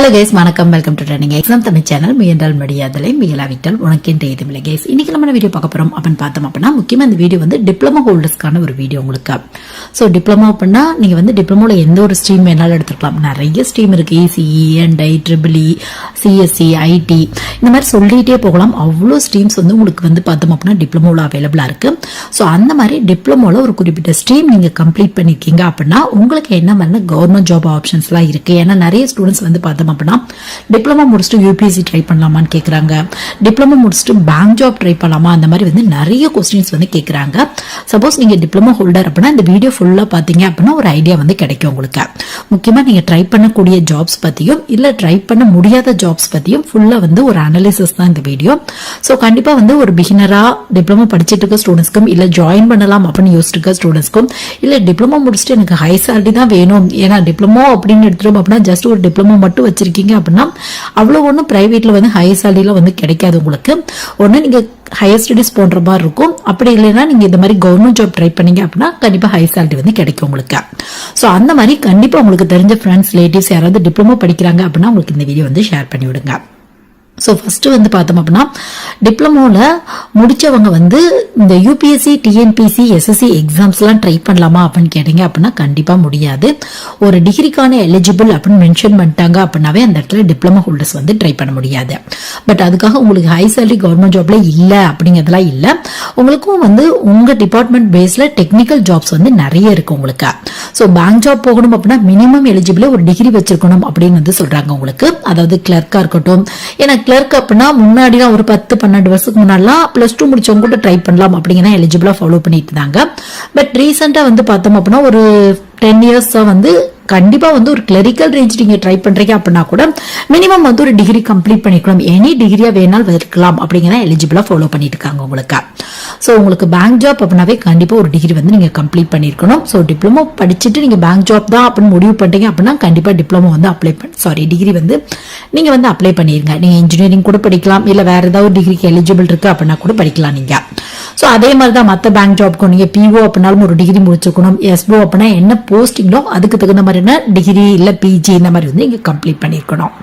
Hello guys வணக்கம். Welcome to training exam Tamil channel முயன்றால் முடியாதலை மிகலாவிட்டால் உனக்கென்று இல்லை கேஸ் இன்னைக்கு நம்ம வீடியோ பார்க்க போறோம் அப்படின்னு பார்த்தோம் அப்படின்னா முக்கியமா இந்த வீடியோ வந்து டிப்ளமோ ஹோல்டர்ஸ்க்கான ஒரு வீடியோ உங்களுக்கு. ஸோ டிப்ளமோ அப்படின்னா நீங்க வந்து டிப்ளமோல எந்த ஒரு ஸ்ட்ரீம் வேணாலும் எடுத்துக்கலாம் நிறைய ஸ்ட்ரீம் இருக்கு. ECE NI triple E CSC IT இந்த மாதிரி சொல்லிட்டே போகலாம். அவ்வளோ ஸ்ட்ரீம்ஸ் வந்து உங்களுக்கு வந்து பார்த்தோம் அப்படின்னா டிப்ளமோல அவைலபிளா இருக்கு. ஸோ அந்த மாதிரி டிப்ளமோல ஒரு குறிப்பிட்ட ஸ்ட்ரீம் நீங்க கம்ப்ளீட் பண்ணிருக்கீங்க அப்படின்னா உங்களுக்கு என்ன மாதிரி கவர்மெண்ட் ஜாப் ஆப்ஷன்ஸ்லாம் இருக்கு? ஏன்னா நிறைய ஸ்டூடெண்ட்ஸ் வந்து பார்த்தோம் அப்படின்னா டிப்ளமோ முடிச்சுட்டு யூபிஎஸ்சி ட்ரை பண்ணலாமான்னு கேட்குறாங்க டிப்ளமோ முடிச்சுட்டு பேங்க் ஜாப் ட்ரை பண்ணலாமா? அந்த மாதிரி வந்து நிறைய கொஸ்டின்ஸ் வந்து கேட்குறாங்க சப்போஸ் நீங்க டிப்ளமோ ஹோல்டர் அப்படின்னா இந்த வீடியோ ஃபுல்லாக பார்த்தீங்க அப்படின்னா ஒரு ஐடியா வந்து கிடைக்கும் உங்களுக்கு. முக்கியமாக நீங்க ட்ரை பண்ணக்கூடிய ஜாப்ஸ் பற்றியும் இல்லை ட்ரை பண்ண முடியாத ஜாப்ஸ் பற்றியும் ஃபுல்லாக வந்து ஒரு அனலிசிஸ் தான் இந்த வீடியோ ஸோ கண்டிப்பாக வந்து ஒரு பிகினரா டிப்ளமோ படிச்சுட்டு இருக்க ஸ்டூடெண்ட்ஸ்க்கும் இல்லை ஜாயின் பண்ணலாம் அப்படின்னு யோசிச்சுட்டு இருக்க ஸ்டூடெண்ட்ஸ்க்கும் இல்லை டிப்ளமோ முடிச்சுட்டு எனக்கு ஹை சேலரி தான் வேணும். ஏன்னா டிப்ளமோ அப்படின்னு எடுத்துட்டோம் அப்படின்னா ஜஸ்ட் ஒரு டிப்ளமோ மட்டும் வச்சு வச்சிருக்கீங்க அப்படின்னா அவ்வளோ ஒன்றும் பிரைவேட்ல வந்து ஹையர் சேலரியில வந்து கிடைக்காது உங்களுக்கு. ஒன்று நீங்க ஹையர் ஸ்டடிஸ் போன்ற மாதிரி இருக்கும். அப்படி இல்லைன்னா நீங்க இந்த மாதிரி கவர்மெண்ட் ஜாப் ட்ரை பண்ணீங்க அப்படின்னா கண்டிப்பா ஹை சேலரி வந்து கிடைக்கும் உங்களுக்கு. ஸோ அந்த மாதிரி கண்டிப்பா உங்களுக்கு தெரிஞ்ச ஃப்ரெண்ட்ஸ் ரிலேட்டிவ்ஸ் யாராவது டிப்ளமோ படிக்கிறாங்க அப்படின்னா உங்களுக்கு இந்த வீடியோ வந்து ஷேர் பண்ணி விடுங்க ஸோ ஃபஸ்ட்டு வந்து பார்த்தோம் அப்படின்னா டிப்ளமோவில் முடித்தவங்க வந்து இந்த யூபிஎஸ்சி டிஎன்பிசி எஸ்எஸ்சி எக்ஸாம்ஸ்லாம் ட்ரை பண்ணலாமா அப்படின்னு கேட்டீங்க அப்படின்னா கண்டிப்பாக முடியாது. ஒரு டிகிரிக்கான எலிஜிபிள் அப்படின்னு மென்ஷன் பண்ணிட்டாங்க அப்படின்னாவே அந்த இடத்துல டிப்ளமோ ஹோல்டர்ஸ் வந்து ட்ரை பண்ண முடியாது. பட் அதுக்காக உங்களுக்கு ஹை சேலரி கவர்மெண்ட் ஜாப்ல இல்லை அப்படிங்கிறதுலாம் இல்லை. உங்களுக்கும் வந்து உங்கள் டிபார்ட்மெண்ட் பேஸில் டெக்னிக்கல் ஜாப்ஸ் வந்து நிறைய இருக்கு உங்களுக்கு. ஸோ பேங்க் ஜாப் போகணும் அப்படின்னா மினிமம் எலிஜிபிளே ஒரு டிகிரி வச்சிருக்கணும் அப்படின்னு வந்து சொல்றாங்க உங்களுக்கு. அதாவது கிளர்க்கா இருக்கட்டும் ஏன்னா கிளர்க் அப்படின்னா முன்னாடிலாம் ஒரு பத்து பன்னெண்டு வருஷத்துக்கு முன்னாடிலாம் ப்ளஸ் டூ முடிச்சவங்க கூட ட்ரை பண்ணலாம் அப்படிங்கிற எலிஜிபிளாக ஃபாலோ பண்ணிட்டு இருந்தாங்க. பட் ரீசெண்டாக வந்து பார்த்தோம் அப்படின்னா ஒரு டென் இயர்ஸாக வந்து கண்டிப்பாக வந்து ஒரு கிளரிக்கல் ரேஞ்ச் நீங்கள் ட்ரை பண்ணுறீங்க அப்படின்னா கூட மினிமம் வந்து ஒரு டிகிரி கம்ப்ளீட் பண்ணிக்கலாம் எனி டிகிரியாக வேணாலும் இருக்கலாம் அப்படிங்கிற எலிஜிபிளாக ஃபாலோ பண்ணிட்டு இருக்காங்க உங்களுக்கு. ஸோ உங்களுக்கு பேங்க் ஜாப் அப்படின்னாவே கண்டிப்பாக ஒரு டிகிரி வந்து நீங்கள் கம்ப்ளீட் பண்ணியிருக்கணும். ஸோ டிப்ளமோ படிச்சுட்டு நீங்கள் பேங்க் ஜாப் தான் அப்படின்னு முடிவு பண்ணிட்டீங்க அப்படின்னா கண்டிப்பாக டிப்ளமோ வந்து அப்ளை பண்ண சாரி டிகிரி வந்து நீங்கள் வந்து அப்ளை பண்ணிடுங்க நீங்கள் இன்ஜினியரிங் கூட படிக்கலாம். இல்லை வேறு ஏதாவது டிகிரிக்கு எலிஜிபிள் இருக்குது அப்படின்னா கூட படிக்கலாம் நீங்கள் ஸோ அதே மாதிரி தான் மற்ற பேங்க் ஜாப்க்கு நீங்கள் பிஓ அப்படின்னாலும் ஒரு டிகிரி முடிச்சிருக்கணும். எஸ்ஓ அப்படின்னா என்ன போஸ்டிங்களோ அதுக்கு தகுந்த மாதிரியான டிகிரி இல்லை பிஜி இந்த மாதிரி வந்து நீங்கள் கம்ப்ளீட் பண்ணிருக்கணும்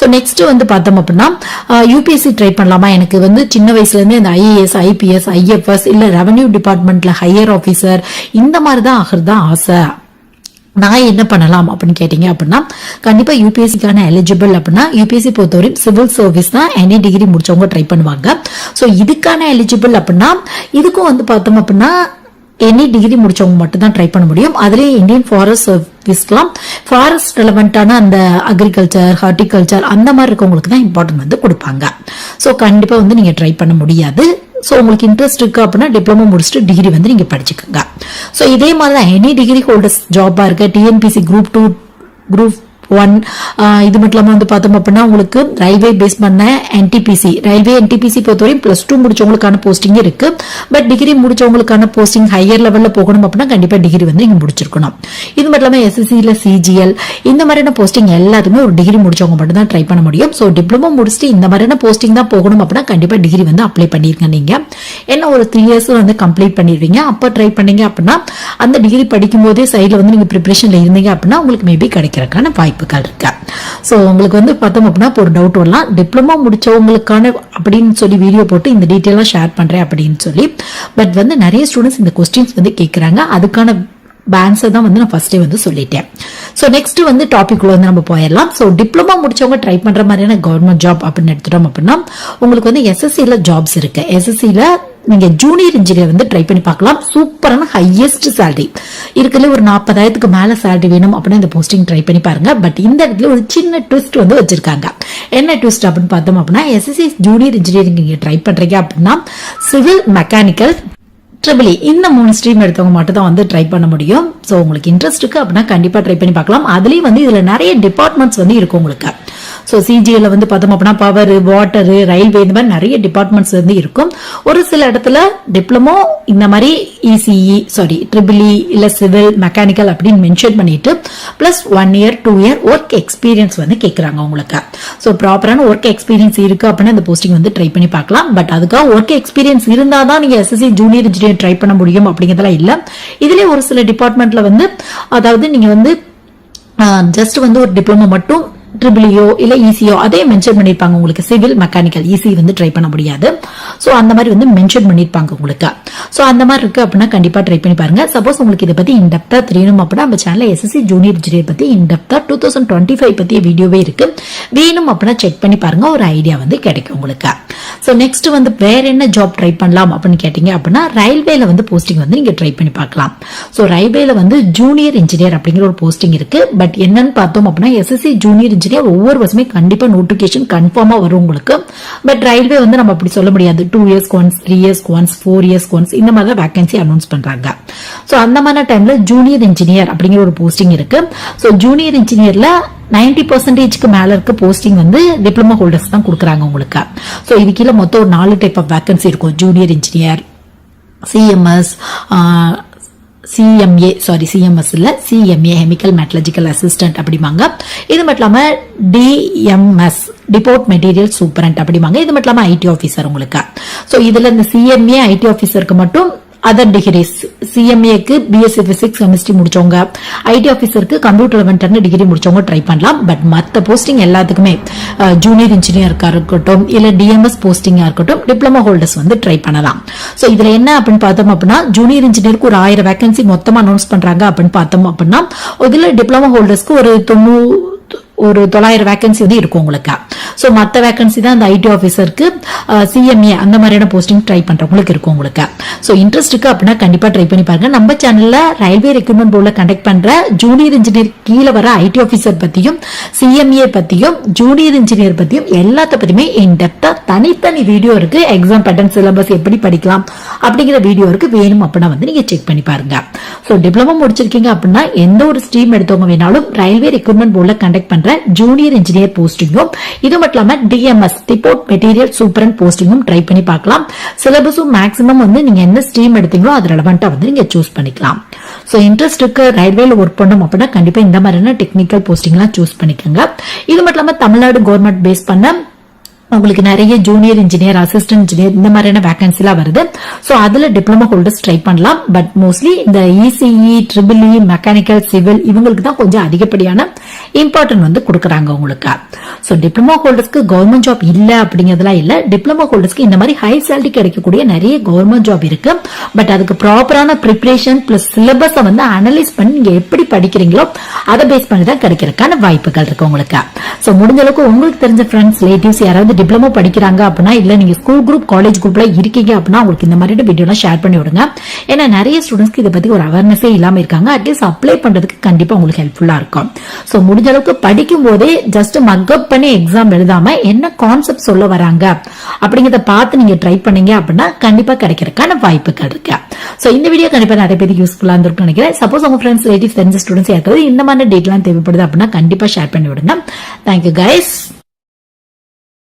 ஸோ நெக்ஸ்ட் வந்து பார்த்தோம் அப்படின்னா யூபிஎஸ்சி ட்ரை பண்ணலாமா? எனக்கு வந்து சின்ன வயசுலேருந்தே இந்த ஐஏஎஸ் ஐபிஎஸ் ஐஎஃப்எஸ் இல்லை ரெவன்யூ டிபார்ட்மெண்ட்ல ஹையர் ஆஃபீஸர் இந்த மாதிரி தான் ஆகிறது தான் ஆசை. நான் என்ன பண்ணலாம் அப்படின்னு கேட்டீங்க அப்படின்னா கண்டிப்பா யூபிஎஸ்சிக்கான எலிஜிபிள் அப்படின்னா யூபிஎஸ்சி பொறுத்தவரையும் சிவில் சர்வீஸ் தான் எனி டிகிரி முடிச்சவங்க ட்ரை பண்ணுவாங்க. ஸோ இதுக்கான எலிஜிபிள் அப்படின்னா இதுக்கும் வந்து பார்த்தோம் அப்படின்னா எனி டிகிரி முடிச்சவங்க மட்டும் தான் ட்ரை பண்ண முடியும். அதுலேயே இந்தியன் ஃபாரஸ்ட் சர்வீஸ்லாம் ஃபாரஸ்ட் ரெலவெண்டான அந்த அக்ரிகல்ச்சர் ஹார்டிகல்ச்சர் அந்த மாதிரி இருக்கவங்களுக்கு தான் இம்பார்ட்டன்ட் வந்து கொடுப்பாங்க. ஸோ கண்டிப்பாக வந்து நீங்கள் ட்ரை பண்ண முடியாது. ஸோ உங்களுக்கு இன்ட்ரெஸ்ட் இருக்கு அப்படின்னா டிப்ளமோ முடிச்சுட்டு டிகிரி வந்து நீங்கள் படிச்சுக்கோங்க. ஸோ இதே மாதிரி தான் எனி டிகிரி ஹோல்டர்ஸ் ஜாப்பாக இருக்க TNPC group two group one இது மட்டும் இல்லாமல் வந்து பார்த்தோம் அப்படின்னா உங்களுக்கு ரயில்வே பேஸ் பண்ண என்டிபிசி ரயில்வே என்டிபிசி பொறுத்தவரையும் ப்ளஸ் டூ முடிச்சவங்களுக்கான போஸ்டிங் இருக்கு. பட் டிகிரி முடிச்சவங்களுக்கான போஸ்டிங் ஹையர் லெவலில் போகணும் அப்படின்னா கண்டிப்பாக டிகிரி வந்து இங்கே முடிச்சிருக்கணும். இது மட்டும் இல்லாமல் எஸ்எஸ்சியில் சிஜிஎல் இந்த மாதிரியான போஸ்டிங் எல்லாத்துக்குமே ஒரு டிகிரி முடிச்சவங்க மட்டும் தான் ட்ரை பண்ண முடியும். ஸோ டிப்ளமோ முடிச்சுட்டு இந்த மாதிரியான போஸ்டிங் தான் போகணும் அப்படின்னா கண்டிப்பாக டிகிரி வந்து அப்ளை பண்ணிருங்க நீங்கள் என்ன ஒரு த்ரீ இயர்ஸ் வந்து கம்ப்ளீட் பண்ணிடுவீங்க அப்போ ட்ரை பண்ணீங்க அப்படின்னா அந்த டிகிரி படிக்கும் போதே சைடில் வந்து நீங்கள் ப்ரிப்பரேஷன்ல இருந்தீங்க அப்படின்னா உங்களுக்கு மேபி கிடைக்கிறதுக்கான வாய்ப்புகள் இருக்கு. ஸோ உங்களுக்கு வந்து பார்த்தோம் அப்படின்னா இப்போ ஒரு டவுட் வரலாம். டிப்ளமோ முடிச்சவங்களுக்கான அப்படின்னு சொல்லி வீடியோ போட்டு இந்த டீட்டெயிலாக ஷேர் பண்ணுறேன் அப்படின்னு சொல்லி. பட் வந்து நிறைய ஸ்டூடெண்ட்ஸ் இந்த கொஸ்டின்ஸ் வந்து கேட்குறாங்க அதுக்கான ஆன்சர் தான் வந்து நான் ஃபஸ்ட்டே வந்து சொல்லிட்டேன். ஸோ நெக்ஸ்ட் வந்து டாபிக் உள்ள வந்து நம்ம போயிடலாம். ஸோ டிப்ளமா முடிச்சவங்க ட்ரை பண்ணுற மாதிரியான கவர்மெண்ட் ஜாப் அப்படின்னு எடுத்துட்டோம் அப்படின்னா உங்களுக்கு வந்து எஸ்எஸ்சியில் ஜாப்ஸ் இருக்கு. எஸ்எஸ்சியில் நீங்கள் ஜூனியர் இன்ஜினியர் வந்து ட்ரை பண்ணி பார்க்கலாம். சூப்பரான ஹையஸ்ட் சேலரி இருக்கிறதுல ஒரு நாற்பதாயிரத்துக்கு மேலே சேலரி வேணும் அப்படின்னு இந்த போஸ்டிங் ட்ரை பண்ணி பாருங்க. பட் இந்த இடத்துல ஒரு சின்ன ட்விஸ்ட் வந்து வச்சிருக்காங்க. என்ன ட்விஸ்ட் அப்படின்னு பார்த்தோம் அப்படின்னா எஸ்எஸ்சி ஜூனியர் இன்ஜினியரிங் நீங்கள் ட்ரை பண்ணுறீங்க அப்படின்னா சிவில் மெக்கானிக்கல் ட்ரிபிள் இந்த மூணு ஸ்ட்ரீம் எடுத்தவங்க மட்டும் தான் வந்து ட்ரை பண்ண முடியும். ஸோ உங்களுக்கு இன்ட்ரெஸ்ட் இருக்கு அப்படின்னா கண்டிப்பாக ட்ரை பண்ணி பார்க்கலாம். அதுலேயும் வந்து இதில் நிறைய டிபார்ட்மெண்ட்ஸ் வந்து இருக்கும் உங்களுக்கு. ஸோ சிஜிஎல்ல வந்து பார்த்தோம் அப்படின்னா பவர் வாட்டர் ரயில்வே இந்த மாதிரி நிறைய டிபார்ட்மெண்ட்ஸ் வந்து இருக்கும். ஒரு சில இடத்துல டிப்ளமோ இந்த மாதிரி இசிஇ சாரி ட்ரிபிளி இல்லை சிவில் மெக்கானிக்கல் அப்படின்னு மென்ஷன் பண்ணிட்டு plus one year two year work experience வந்து கேட்குறாங்க உங்களுக்கு ஸோ ப்ராப்பரான ஒர்க் எக்ஸ்பீரியன்ஸ் இருக்கு அப்படின்னா இந்த போஸ்டிங் வந்து ட்ரை பண்ணி பார்க்கலாம். பட் அதுக்காக ஒர்க் எக்ஸ்பீரியன்ஸ் இருந்தால் தான் நீங்கள் எஸ்எஸ்சி ஜூனியர் இன்ஜினியர் ட்ரை பண்ண முடியும் அப்படிங்கிறதெல்லாம் இல்லை. இதிலே ஒரு சில டிபார்ட்மெண்ட்ல வந்து அதாவது நீங்கள் வந்து ஜஸ்ட் வந்து ஒரு டிப்ளமோ மட்டும் ட்ரிபிளியோ e இல்ல ஈஸியோ அதே மென்ஷன் பண்ணிருப்பாங்க உங்களுக்கு. சிவில் மெக்கானிக்கல் ஈஸி வந்து ட்ரை பண்ண முடியாது. சோ அந்த மாதிரி வந்து மென்ஷன் பண்ணிருப்பாங்க உங்களுக்கு. சோ அந்த மாதிரி இருக்கு அப்படின்னா கண்டிப்பா ட்ரை பண்ணி பாருங்க. சப்போஸ் உங்களுக்கு இதை பத்தி இன்டெப்தா தெரியணும் அப்படின்னா நம்ம சேனல்ல எஸ்எஸ்சி ஜூனியர் இன்ஜினியர் பத்தி in depth two thousand twenty five பத்திய வீடியோவே இருக்கு. வேணும் அப்படின்னா செக் பண்ணி பாருங்க. ஒரு ஐடியா வந்து கிடைக்கும் உங்களுக்கு. சோ நெக்ஸ்ட் வந்து வேற என்ன ஜாப் ட்ரை பண்ணலாம் அப்படின்னு கேட்டீங்க அப்படின்னா ரயில்வேல வந்து போஸ்டிங் வந்து நீங்க ட்ரை பண்ணி பார்க்கலாம். சோ ரயில்வேல வந்து ஜூனியர் இன்ஜினியர் அப்படிங்கிற ஒரு போஸ்டிங் இருக்கு. பட் என்னன்னு பார்த்தோம் அப்படின்னா எஸ்எஸ்சி ஜூனியர் இன்ஜினியர் ஒவ்வொரு வருஷமே கண்டிப்பா நோட்டிஃபிகேஷன் கன்ஃபார்மாக வரும் உங்களுக்கு. பட் ரயில்வே வந்து நம்ம அப்படி சொல்ல முடியாது. Two years once three years once four years once இந்த மாதிரி தான் வேகன்சி அனௌன்ஸ் பண்றாங்க. ஸோ அந்த மாதிரி டைமில் ஜூனியர் இன்ஜினியர் அப்படிங்கிற ஒரு போஸ்டிங் இருக்கு. ஸோ ஜூனியர் இன்ஜினியர்ல நைன்டி பர்சன்டேஜ்க்கு மேல இருக்க போஸ்டிங் வந்து டிப்ளமோ ஹோல்டர்ஸ் தான் கொடுக்குறாங்க உங்களுக்கு. ஸோ இது கீழே மொத்தம் ஒரு நாலு டைப் ஆஃப் வேகன்சி இருக்கும். Junior engineer CMS CMA sorry CMS இல்ல சிஎம்ஏ கெமிக்கல் மெட்டலஜிக்கல் அசிஸ்டன்ட் அப்படிம்பாங்க. இது மட்டும் இல்லாம டிஎம்எஸ் டிபோர்ட் மெட்டீரியல் சூப்பரண்ட் அப்படிம்பாங்க. இது மட்டும் இல்லாம ஐடி ஆஃபீஸர் உங்களுக்கு. ஸோ இதுல இந்த சிஎம்ஏ ஐடி ஆஃபீஸருக்கு மட்டும் அதர் டிகிரிஸ் சிஎம்ஏக்கு பிஎஸ்சி பிசிக்ஸ் கெமிஸ்ட்ரி முடிச்சவங்க. ஐடி ஆஃபீஸருக்கு கம்ப்யூட்டர் லெவன்டர்னு டிகிரி முடிச்சவங்க ட்ரை பண்ணலாம். பட் மற்ற போஸ்டிங் எல்லாத்துக்குமே ஜூனியர் இன்ஜினியருக்கா இருக்கட்டும் இல்ல டிஎம்எஸ் போஸ்டிங்கா இருக்கட்டும் டிப்ளமோ ஹோல்டர்ஸ் வந்து ட்ரை பண்ணலாம். சோ இதுல என்ன அப்படின்னு பார்த்தோம் அப்படின்னா ஜூனியர் இன்ஜினியருக்கு ஒரு ஆயிரம் வேகன்சி மொத்தமா அனௌன்ஸ் பண்றாங்க அப்படின்னு பார்த்தோம் அப்படின்னா இதுல டிப்ளமோ ஹோல்டர்ஸ்க்கு ஒரு தொண்ணூறு ஒரு தொள்ளாயிரம் வேகன்சி வந்து இருக்கும் உங்களுக்கு. சோ மத்த வேகன்சி தான் அந்த ஐடி ஆஃபீஸருக்கு சிஎம்ஏ அந்த மாதிரியான போஸ்டிங் ட்ரை பண்றவங்களுக்கு இருக்கும் உங்களுக்கு. சோ இன்ட்ரெஸ்ட் இருக்கு அப்படின்னா கண்டிப்பா ட்ரை பண்ணி பாருங்க. நம்ம சேனல்ல ரயில்வே ரெக்ரூட்மெண்ட் போர்டில் கண்டக்ட் பண்ற ஜூனியர் இன்ஜினியர் கீழே வர ஐடி ஆஃபீஸர் பத்தியும் சிஎம்ஏ பற்றியும் ஜூனியர் இன்ஜினியர் பத்தியும் எல்லாத்த பத்தியுமே இன் டெப்தா தனித்தனி வீடியோ இருக்கு. எக்ஸாம் பேட்டர்ன் சிலபஸ் எப்படி படிக்கலாம் அப்படிங்கிற வீடியோ இருக்கு. வேணும் அப்படின்னா வந்து நீங்க செக் பண்ணி பாருங்க. சோ டிப்ளமோ முடிச்சிருக்கீங்க அப்படின்னா எந்த ஒரு ஸ்ட்ரீம் எடுத்தவங்க வேணாலும் ரயில்வே ரெக்ரூட்மெண்ட் போர்டில் கண்டக்ட் பண்ணுற ஜூனியர் இன்ஜினியர் போஸ்டிங்கும் இது மட்டும் இல்லாம டிஎம்எஸ் டிபோர்ட் மெட்டீரியல் சூப்பரண்ட் போஸ்டிங்கும் ட்ரை பண்ணி பார்க்கலாம். சிலபஸும் மேக்ஸிமம் வந்து நீங்க என்ன ஸ்ட்ரீம் எடுத்தீங்களோ அது ரெலவெண்டா வந்து நீங்க சூஸ் பண்ணிக்கலாம். சோ இன்ட்ரெஸ்ட் இருக்கு ரயில்வேல ஒர்க் பண்ணும் அப்படின்னா கண்டிப்பா இந்த மாதிரியான டெக்னிக்கல் போஸ்டிங்லாம் சூஸ் பண்ணிக்கோங்க. இது மட்டும் இல்லாம தமிழ்நாடு கவர்மெண்ட் பேஸ் பண்ண உங்களுக்கு நிறைய ஜூனியர் இன்ஜினியர் அசிஸ்டன்ட் இன்ஜினியர் இந்த மாதிரியான வேகன்சி எல்லாம் வருது. சோ அதுல டிப்ளமோ ஹோல்டர்ஸ் ட்ரை பண்ணலாம். பட் மோஸ்ட்லி இந்த ECE triple E mechanical civil இவங்களுக்கு தான் கொஞ்சம் அதிகப்படியான இம்பார்ட்டன்ட் வந்து கொடுக்குறாங்க உங்களுக்கு. சோ டிப்ளமோ ஹோல்டர்ஸ்க்கு கவர்மெண்ட் ஜாப் இல்ல அப்படிங்கறதுலாம் இல்ல. டிப்ளமோ ஹோல்டர்ஸ்க்கு இந்த மாதிரி ஹை சேலரி கிடைக்கக்கூடிய நிறைய கவர்மெண்ட் ஜாப் இருக்கு. பட் அதுக்கு ப்ராப்பரான ப்ரிப்பரேஷன் பிளஸ் சிலபஸை வந்து அனலைஸ் பண்ணி நீங்க எப்படி படிக்கிறீங்களோ அதை பேஸ் பண்ணி தான் கிடைக்கிறதுக்கான வாய்ப்புகள் இருக்கு உங்களுக்கு. சோ முடிஞ்ச அளவுக்கு உங்களுக்கு தெரிஞ்ச ஃப்ரெண்ட்ஸ் ரிலேட்டிவ்ஸ் யாராவது டிப்ளமோ படிக்கிறாங்க அப்படின்னா இல்ல நீங்க ஸ்கூல் குரூப் காலேஜ் குரூப்ல இருக்கீங்க அப்படின்னா உங்களுக்கு இந்த மாதிரி வீடியோலாம் ஷேர் பண்ணி விடுங்க. ஏன்னா நிறைய ஸ்டூடெண்ட்ஸ்க்கு இதை பத்தி ஒரு அவேர்னஸே இல்லாம இருக்காங்க. அட்லீஸ்ட் அப்ளை பண்றதுக்கு கண்டிப்பா உங்களுக்கு ஹெல்ப்ஃபுல்லா இருக்கும். ஸோ முடிஞ்ச அளவுக்கு படிக்கும் போதே ஜஸ்ட் மக்கப் பண்ணி எக்ஸாம் எழுதாம என்ன கான்செப்ட் சொல்ல வராங்க அப்படிங்கறத பார்த்து நீங்க ட்ரை பண்ணீங்க அப்படின்னா கண்டிப்பா கிடைக்கிறதுக்கான வாய்ப்புகள் இருக்கு. சோ இந்த வீடியோ கண்டிப்பா நிறைய பேருக்கு யூஸ்ஃபுல்லா இருந்திருக்கும் நினைக்கிறேன். சப்போஸ் உங்க ஃப்ரெண்ட்ஸ் ரிலேட்டிவ்ஸ் தெரிஞ்ச ஸ்டூடெண்ட்ஸ் யாருக்காவது இந்த மாதிரி டேட்லாம் தேவைப்படுது அப்படின்னா கண்டிப்பா ஷேர் பண்ணி விடுங்க. Thank you guys